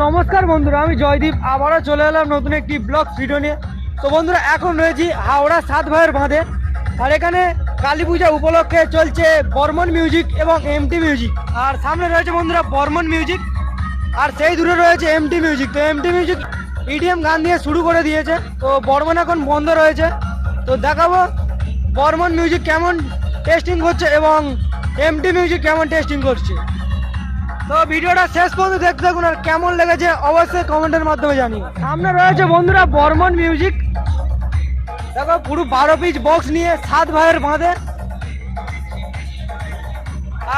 নমস্কার বন্ধুরা, আমি জয়দীপ। আবারও চলে এলাম নতুন একটি ব্লগ ভিডিও নিয়ে। তো বন্ধুরা, এখন রয়েছি হাওড়া সাত ভাইয়ের বাঁধে। আর এখানে কালী পূজা উপলক্ষে চলছে বর্মন মিউজিক এবং এমটি মিউজিক। আর সামনে রয়েছে বন্ধুরা বর্মন মিউজিক। আর সেই দূরে রয়েছে এমটি মিউজিক। তো এমটি মিউজিক ইডিএম গান দিয়ে শুরু করে দিয়েছে। তো বর্মন এখন বন্ধ রয়েছে। তো দেখাবো বর্মন মিউজিক কেমন টেস্টিং করছে এবং এমটি মিউজিক কেমন টেস্টিং করছে। তো ভিডিওটা শেষ পর্যন্ত দেখতে থাকুন আর কেমন লেগেছে অবশ্যই কমেন্টের মাধ্যমে জানিয়ে সামনে রয়েছে বন্ধুরা বর্মন মিউজিক। দেখো, পুরো বারো পিস বক্স নিয়ে সাত ভাইয়ের বাঁধে।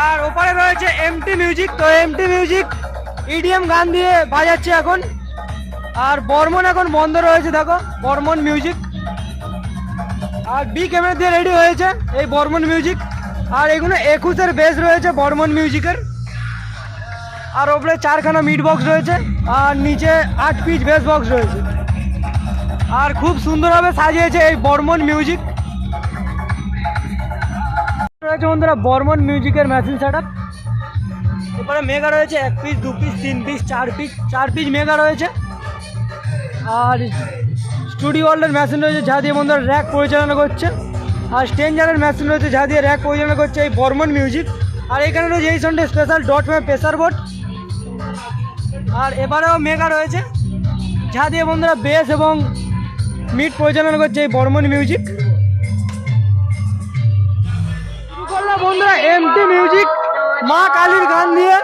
আর ওপারে রয়েছে এমটি মিউজিক তো এমটি মিউজিক ইডিএম গান দিয়ে বাজাচ্ছে এখন। আর বর্মন এখন বন্ধ রয়েছে, দেখো, বর্মন মিউজিক আর বি ক্যামেরা দিয়ে রেডি হয়েছে এই বর্মন মিউজিক আর এগুলো একুশের বেস রয়েছে বর্মন মিউজিকের আর ওপরে চারখানা মিট বক্স রয়েছে, আর নিচে আট পিস বেস বক্স রয়েছে। আর খুব সুন্দরভাবে সাজিয়েছে এই বর্মন মিউজিক রয়েছে বন্ধুরা, বর্মন মিউজিকের মেশিন সেট আপ এরপরে মেগা রয়েছে এক পিস দু পিস তিন পিস চার পিস চার পিস মেগা রয়েছে। আর স্টুডিও ওয়ার্ল্ডের মেশিন রয়েছে, যা দিয়ে বন্ধুরা র্যাক পরিচালনা করছে। আর স্টেঞ্জারের মেশিন রয়েছে, যা দিয়ে র্যাক পরিচালনা করছে এই বর্মন মিউজিক আর এখানে রয়েছে এই সন্ডে স্পেশাল ডট মে প্রেসার বোর্ড আর এবারেও মেগা রয়েছে যা দিয়ে বন্ধুরা বেস এবং মিট পরিচালনা করছে এই বর্মন মিউজিক বন্ধুরা এমটি মিউজিক মা কালীর গান দিয়ে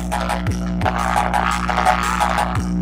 Thank you.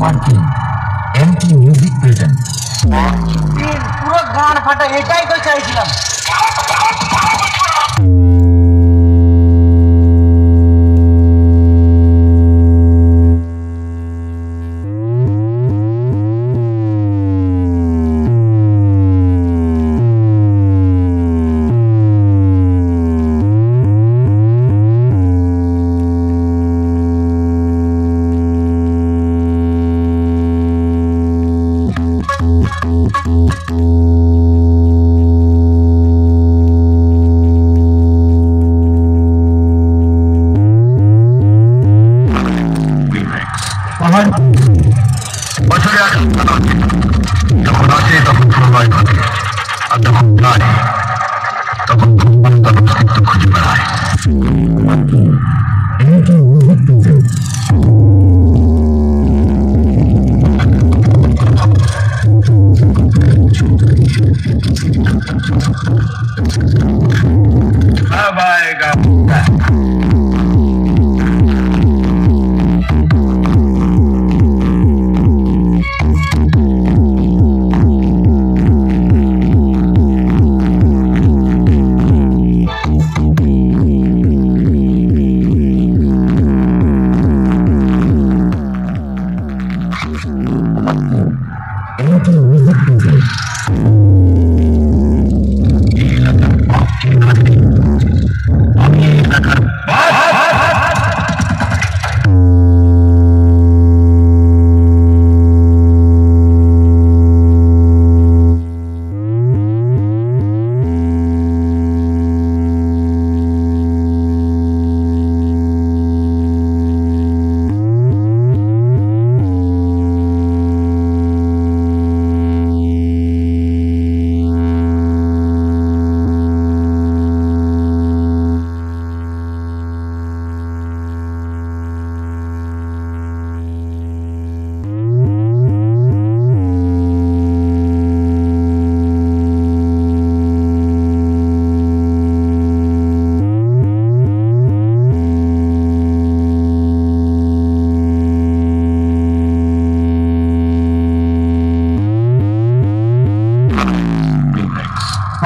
Working MT music present. পুরো গান ফাটা এটাই তো চাইছিলাম। وسيأتي تكون عسيرة فرمان أنهم داري تكون ضمن ضمن ستة خجمعي Thank you. Thank you.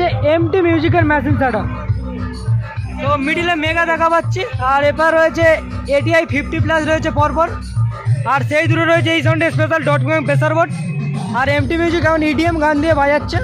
এবার এমটি মিউজিকের মেশিন সেট তো মিডিলে মেগা দেখা পাচ্ছি, আর এবার রয়েছে এটিআই ফিফটি প্লাস রয়েছে পরপর, আর সেই দূরে রয়েছে এই সাউন্ডে special dot com pressure board আর এমটি মিউজিক এখন ইডিএম গান দিয়ে বাজাচ্ছে।